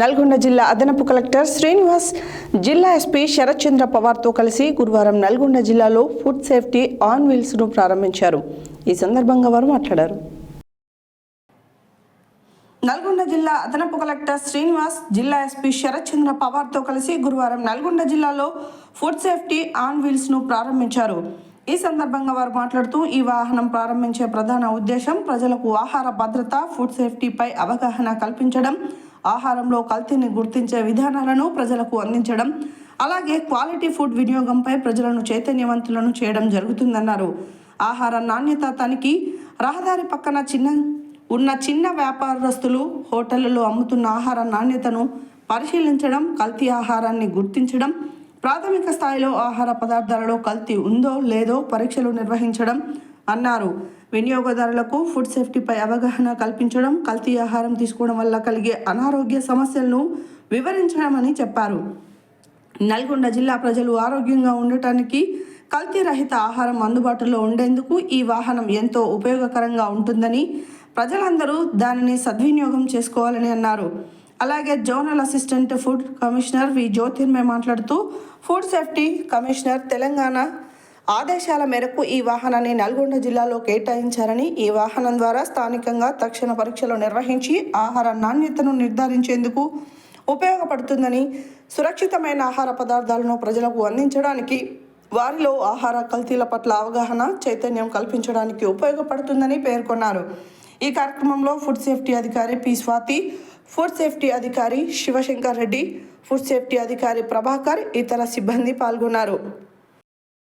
నల్గొండ జిల్లా అదనపు కలెక్టర్ శ్రీనివాస్ జిల్లా ఎస్పీ శరత్చంద్ర పవార్తో కలిసి గురువారం నల్గొండ జిల్లాలో ఫుడ్ సేఫ్టీ ఆన్ వీల్స్ను ప్రారంభించారు. ఈ సందర్భంగా వారు మాట్లాడారు. నల్గొండ జిల్లా అదనపు కలెక్టర్ శ్రీనివాస్ జిల్లా ఎస్పీ శరత్చంద్ర పవార్తో కలిసి గురువారం నల్గొండ జిల్లాలో ఫుడ్ సేఫ్టీ ఆన్ వీల్స్ను ప్రారంభించారు. ఈ సందర్భంగా వారు మాట్లాడుతూ ఈ వాహనం ప్రారంభించే ప్రధాన ఉద్దేశం ప్రజలకు ఆహార భద్రత ఫుడ్ సేఫ్టీపై అవగాహన కల్పించడం ఆహారంలో కల్తీని గుర్తించే విధానాలను ప్రజలకు అందించడం అలాగే క్వాలిటీ ఫుడ్ వినియోగంపై ప్రజలను చైతన్యవంతులను చేయడం జరుగుతుందన్నారు. ఆహార నాణ్యత తనిఖీ రహదారి పక్కన చిన్న ఉన్న చిన్న వ్యాపారస్తులు హోటళ్ళలో అమ్ముతున్న ఆహార నాణ్యతను పరిశీలించడం కల్తీ ఆహారాన్ని గుర్తించడం ప్రాథమిక స్థాయిలో ఆహార పదార్థాలలో కల్తీ ఉందో లేదో పరీక్షలు నిర్వహించడం అన్నారు. వినియోగదారులకు ఫుడ్ సేఫ్టీపై అవగాహన కల్పించడం కల్తీ ఆహారం తీసుకోవడం వల్ల కలిగే అనారోగ్య సమస్యలను వివరించడమని చెప్పారు. నల్గొండ జిల్లా ప్రజలు ఆరోగ్యంగా ఉండటానికి కల్తీ రహిత ఆహారం అందుబాటులో ఉండేందుకు ఈ వాహనం ఎంతో ఉపయోగకరంగా ఉంటుందని ప్రజలందరూ దానిని సద్వినియోగం చేసుకోవాలని అన్నారు. అలాగే zonal assistant food commissioner V. Jyothirmaya మాట్లాడుతూ ఫుడ్ సేఫ్టీ కమిషనర్ తెలంగాణ ఆదేశాల మేరకు ఈ వాహనాన్ని నల్గొండ జిల్లాలో కేటాయించారని ఈ వాహనం ద్వారా స్థానికంగా తక్షణ పరీక్షలు నిర్వహించి ఆహార నాణ్యతను నిర్ధారించేందుకు ఉపయోగపడుతుందని సురక్షితమైన ఆహార పదార్థాలను ప్రజలకు అందించడానికి వారిలో ఆహార కల్తీల పట్ల అవగాహన చైతన్యం కల్పించడానికి ఉపయోగపడుతుందని పేర్కొన్నారు. ఈ కార్యక్రమంలో ఫుడ్ సేఫ్టీ అధికారి పి స్వాతి ఫుడ్ సేఫ్టీ అధికారి శివశంకర్ రెడ్డి ఫుడ్ సేఫ్టీ అధికారి ప్రభాకర్ ఇతర సిబ్బంది పాల్గొన్నారు.